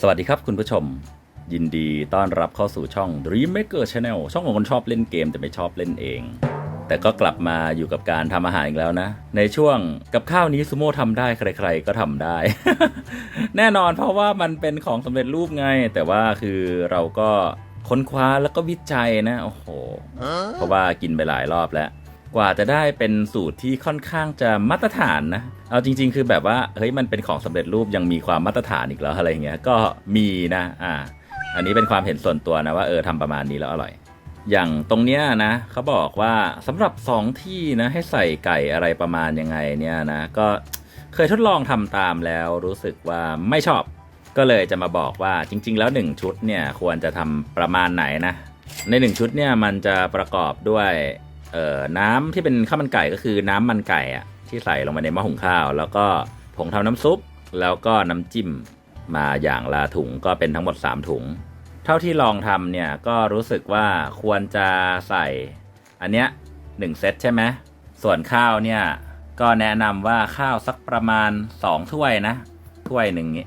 สวัสดีครับคุณผู้ชม ยินดีต้อนรับเข้าสู่ช่อง Dream Maker Channel ช่องของคนชอบเล่นเกมแต่ไม่ชอบเล่นเอง แต่ก็กลับมาอยู่กับการทำอาหารอีกแล้วนะ ในช่วงกับข้าวนี้ซูโม่ทำได้ใคร ๆ ก็ทำได้ แน่นอนเพราะว่ามันเป็นของสำเร็จรูปไง แต่ว่าคือเราก็ค้นคว้าแล้วก็วิจัยนะ โอ้โห เพราะว่ากินไปหลายรอบแล้ว กว่าจะได้เป็นสูตรที่ค่อนข้างจะมาตรฐานนะ เอาจริง ๆ คือแบบว่าเฮ้ยมันเป็นของสำเร็จรูปยังมีความมาตรฐานอีกแล้วอะไรเงี้ยก็มีนะอ่าอันนี้เป็นความเห็นส่วนตัวนะว่าเออทำประมาณนี้แล้วอร่อย อย่างตรงเนี้ยนะเขาบอกว่าสำหรับสองที่นะให้ใส่ไก่อะไรประมาณยังไงเนี่ยนะก็เคยทดลองทำตามแล้วรู้สึกว่าไม่ชอบ ก็เลยจะมาบอกว่าจริง ๆ แล้ว 1 ชุดเนี่ยควรจะทำประมาณไหนนะใน 1 ชุดเนี่ยมันจะประกอบด้วย เอ่อน้ำที่เป็นข้าวมันไก่ก็คือน้ำมันไก่อะที่ใส่ลงไปในหม้อหุงข้าว แล้วก็ผงทำน้ำซุป แล้วก็น้ำจิ้มมาอย่างละถุงก็เป็นทั้งหมด 3 ถุง เท่าที่ลองทำเนี่ยก็รู้สึกว่าควรจะใส่ อันเนี้ยหนึ่งเซตใช่ไหมส่วนข้าวเนี่ยก็แนะนำว่าข้าวสักประมาณ 2 ถ้วยนะ ถ้วยหนึ่งนี้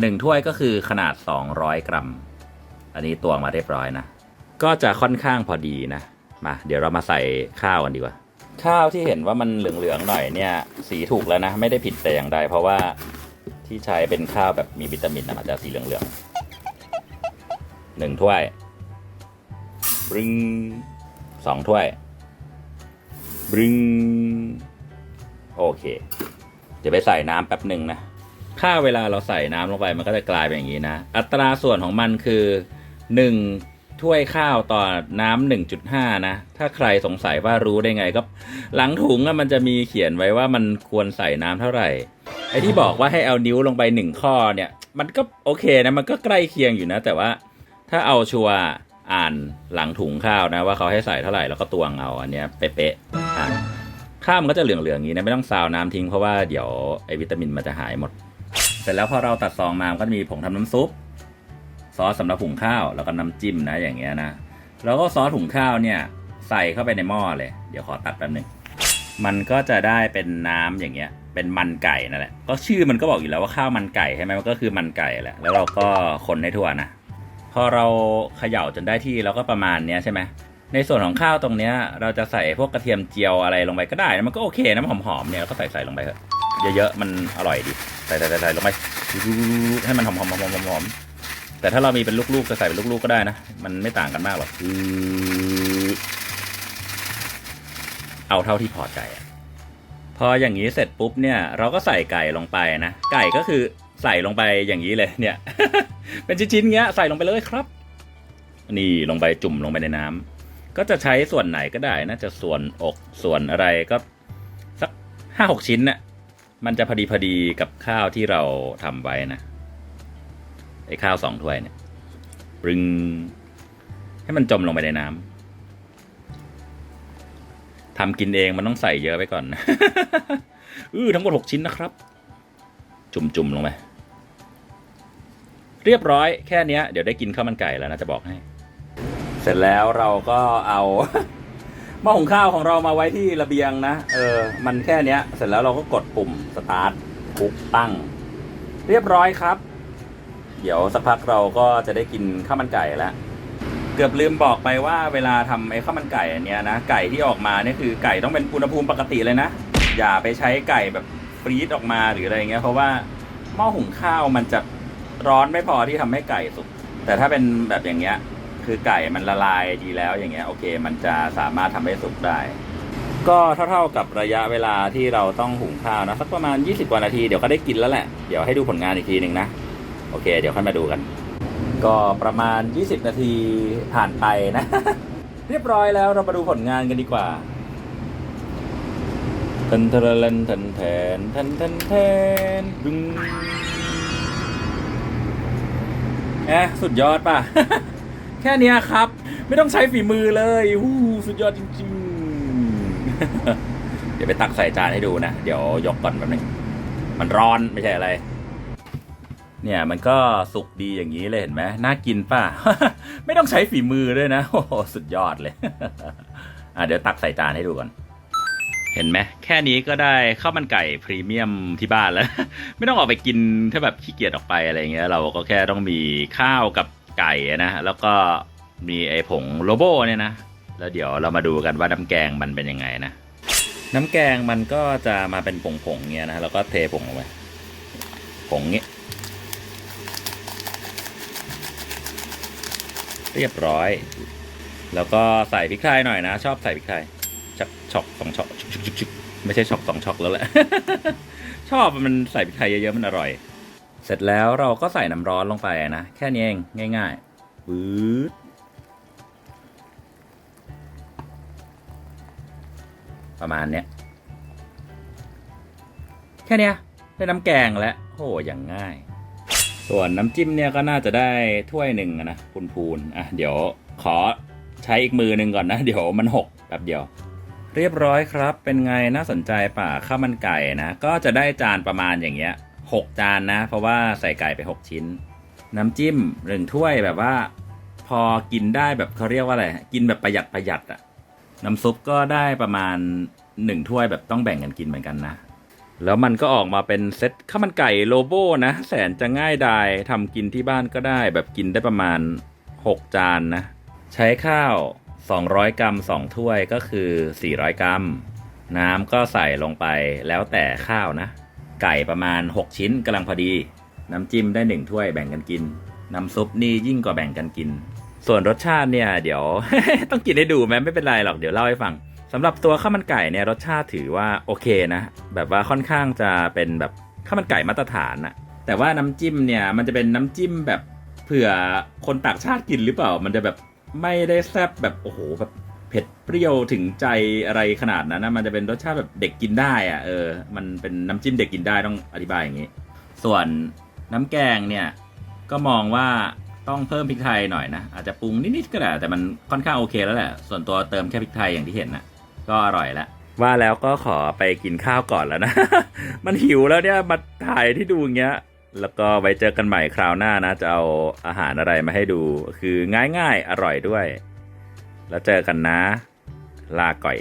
หนึ่งถ้วยก็คือขนาด 200 กรัม อันนี้ตวงมาเรียบร้อยนะ ก็จะค่อนข้างพอดีนะ มา เดี๋ยวเรามาใส่ข้าวกันดีกว่า ข้าวที่เห็นว่ามันเหลืองๆหน่อยเนี่ยสีถูกแล้วนะ ไม่ได้ผิดแต่อย่างใดเพราะว่าที่ใช้เป็นข้าวแบบมีวิตามินนะมันจะสีเหลืองๆหนึ่งถ้วยบรึงสองถ้วยบรึงโอเค เดี๋ยวไปใส่น้ำแป๊บหนึ่งนะข้าวเวลาเราใส่น้ำลงไปมันก็จะกลายเป็นอย่างนี้นะ อัตราส่วนของมันคือ 1 ถ้วยข้าวต่อน้ำ1.5นะ ถ้าใครสงสัยว่ารู้ได้ไงก็ หลังถุงมันจะมีเขียนไว้ว่ามันควรใส่น้ำเท่าไหร่ ไอ้ที่บอกว่าให้เอานิ้วลงไปหนึ่งข้อเนี่ย มันก็โอเคนะมันก็ใกล้เคียงอยู่นะ แต่ว่าถ้าเอาชัวร์อ่านหลังถุงข้าวนะ ว่าเขาให้ใส่เท่าไหร่แล้วก็ตวงเอาอันเนี้ยเป๊ะๆข้าวมันก็จะเหลืองๆอย่างนี้นะไม่ต้องซาวน้ำทิ้งเพราะว่าเดี๋ยวไอวิตามินมันจะหายหมด เสร็จแล้วพอเราตัดซองมามันก็จะมีผงทำน้ำซุป ซอสสำหรับหุงข้าวแล้วก็น้ำจิ้มนะอย่างเงี้ยนะแล้วก็ซอสหุงข้าวเนี่ยใส่เข้าไปในหม้อเลย เดี๋ยวขอตัดแป๊บนึงมันก็จะได้เป็นน้ำอย่างเงี้ย เป็นมันไก่นั่นแหละ ก็ชื่อมันก็บอกอยู่แล้วว่าข้าวมันไก่ใช่ไหมมันก็คือมันไก่แหละ แล้วเราก็คนให้ทั่วนะ พอเราเขย่าจนได้ที่แล้วก็ประมาณเนี้ยใช่ไหม ในส่วนของข้าวตรงเนี้ย เราจะใส่พวกกระเทียมเจียวอะไรลงไปก็ได้นะมันก็โอเคนะหอมๆเนี่ยก็ใส่ใส่ลงไปเถอะ เยอะๆมันอร่อยดี ใส่ใส่ใส่ลงไปให้มันหอมหอมหอมหอมหอม แต่ถ้าเรามีเป็นลูกๆจะใส่เป็นลูกๆก็ได้นะ มันไม่ต่างกันมากหรอกเอาเท่าที่พอใจอะพออย่างนี้เสร็จปุ๊บเนี่ย เราก็ใส่ไก่ลงไปนะ ไก่ก็คือใส่ลงไปอย่างนี้เลยเนี่ย เป็นชิ้นๆเงี้ยใส่ลงไปเลยครับ นี่ลงไปจุ่มลงไปในน้ำก็จะใช้ส่วนไหนก็ได้นะจะส่วนอกส่วนอะไรก็สักห้าหกชิ้นน่ะมันจะพอดีพอดีกับข้าวที่เราทำไว้นะ ไอ้ข้าวสองถ้วยเนี่ยปรึง ให้มันจมลงไปในน้ำทำกินเองมันต้องใส่เยอะไปก่อน อือทั้งหมดหกชิ้นนะครับ จุ่มๆลงไปเรียบร้อยแค่เนี้ยเดี๋ยวได้กินข้าวมันไก่แล้วนะจะบอกให้ เสร็จแล้วเราก็เอาหม้อหุงข้าวของเรามาไว้ที่ระเบียงนะเออ มันแค่เนี้ย เสร็จแล้วเราก็กดปุ่มสตาร์ทปุ๊บตั้ง เรียบร้อยครับ เดี๋ยวสักพักเราก็จะได้กินข้าวมันไก่แล้ว เกือบลืมบอกไปว่าเวลาทำไอ้ข้าวมันไก่อันเนี้ยนะไก่ที่ออกมาเนี่ยคือไก่ต้องเป็นอุณหภูมิปกติเลยนะ อย่าไปใช้ไก่แบบฟรีซออกมาหรืออะไรเงี้ยเพราะว่าหม้อหุงข้าวมันจะร้อนไม่พอที่ทำให้ไก่สุกแต่ถ้าเป็นแบบอย่างเงี้ย คือไก่มันละลายดีแล้วอย่างเงี้ยโอเค มันจะสามารถทำให้สุกได้ ก็เท่าๆกับระยะเวลาที่เราต้องหุงข้าวนะสักประมาณ 20กว่านาทีเดี๋ยวก็ได้กินแล้วแหละ เดี๋ยวให้ดูผลงานอีกทีหนึ่งนะ โอเค เดี๋ยวค่อยมาดูกัน ก็ประมาณ 20 นาทีผ่านไปนะ เรียบร้อยแล้วเรามาดูผลงานกันดีกว่าทันทะเลนทันแทนทันทันแทนดึงแอะสุดยอดป่ะ แค่นี้ครับ ไม่ต้องใช้ฝีมือเลยอู้สุดยอดจริงๆ เดี๋ยวไปตักใส่จานให้ดูนะ เดี๋ยวยกก่อนแป๊บนึงมันร้อนไม่ใช่อะไร เนี่ยมันก็สุกดีอย่างนี้เลยเห็นไหมน่ากินป่ะ ไม่ต้องใช้ฝีมือด้วยนะโอ้โหสุดยอดเลยอะเดี๋ยวตักใส่จานให้ดูก่อนเห็นไหมแค่นี้ก็ได้ข้าวมันไก่พรีเมียมที่บ้านแล้ว ไม่ต้องออกไปกินถ้าแบบขี้เกียจออกไปอะไรเงี้ย เราก็แค่ต้องมีข้าวกับไก่นะแล้วก็มีไอ้ผงโลโบเนี่ยนะแล้วเดี๋ยวเรามาดูกันว่าน้ำแกงมันเป็นยังไงนะ น้ำแกงมันก็จะมาเป็นผงๆเงี้ยนะแล้วก็เทผงลงไปผงเงี้ย เรียบร้อย แล้วก็ใส่พริกไทยหน่อยนะ ชอบใส่พริกไทยชักช็อกสองช็อกชุกชุกชุกไม่ใช่ช็อกสองช็อกแล้วแหละ ชอบมันใส่พริกไทยเยอะๆมันอร่อย เสร็จแล้วเราก็ใส่น้ำร้อนลงไปนะ แค่นี้เองง่ายๆปื๊ดประมาณเนี้ยแค่เนี้ยได้น้ำแกงแล้วโหอย่างง่าย ส่วนน้ำจิ้มเนี่ยก็น่าจะได้ถ้วยหนึ่งอะนะพูนๆอะเดี๋ยวขอใช้อีกมือหนึ่งก่อนนะ เดี๋ยวมันหกแป๊บเดียว เรียบร้อยครับ เป็นไงน่าสนใจป่าข้าวมันไก่นะ ก็จะได้จานประมาณอย่างเงี้ยหกจานนะ เพราะว่าใส่ไก่ไปหกชิ้น น้ำจิ้มหนึ่งถ้วยแบบว่า พอกินได้แบบเขาเรียกว่าอะไรกินแบบประหยัดประหยัดอะน้ำซุปก็ได้ประมาณหนึ่งถ้วยแบบต้องแบ่งกันกินเหมือนกันนะ แล้วมันก็ออกมาเป็นเซตข้าวมันไก่โลโบนะ แสนจะง่ายดายทำกินที่บ้านก็ได้ แบบกินได้ประมาณ 6 จานนะ ใช้ข้าว 200 กรัม 2 ถ้วยก็คือ 400 กรัม น้ำก็ใส่ลงไปแล้วแต่ข้าวนะ ไก่ประมาณ 6 ชิ้นกำลังพอดี น้ำจิ้มได้ 1 ถ้วยแบ่งกันกิน น้ำซุปนี่ยิ่งกว่าแบ่งกันกิน ส่วนรสชาติเนี่ย เดี๋ยว ต้องกินให้ดูแม้ไม่เป็นไรหรอกเดี๋ยวเล่าให้ฟัง สำหรับตัวข้าวมันไก่เนี่ยรสชาติถือว่าโอเคนะ แบบว่าค่อนข้างจะเป็นแบบข้าวมันไก่มาตรฐานอะแต่ว่าน้ำจิ้มเนี่ยมันจะเป็นน้ำจิ้มแบบเผื่อคนต่างชาติกินหรือเปล่า มันจะแบบไม่ได้แซ่บแบบโอ้โหแบบเผ็ดเปรี้ยวถึงใจอะไรขนาดนั้นนะมันจะเป็นรสชาติแบบเด็กกินได้อะเออมันเป็นน้ำจิ้มเด็กกินได้ต้องอธิบายอย่างนี้ ส่วนน้ำแกงเนี่ยก็มองว่าต้องเพิ่มพริกไทยหน่อยนะอาจจะปรุงนิดๆก็ได้แต่มันค่อนข้างโอเคแล้วแหละส่วนตัวเติมแค่พริกไทยอย่างที่เห็นนะ ก็อร่อยละว่าแล้วก็ขอไปกินข้าวก่อนแล้วนะ มันหิวแล้วเนี่ยมาถ่ายที่ดูอย่างเงี้ย แล้วก็ไว้เจอกันใหม่คราวหน้านะ จะเอาอาหารอะไรมาให้ดู คือง่ายๆ อร่อยด้วย แล้วเจอกันนะ ลาก่อย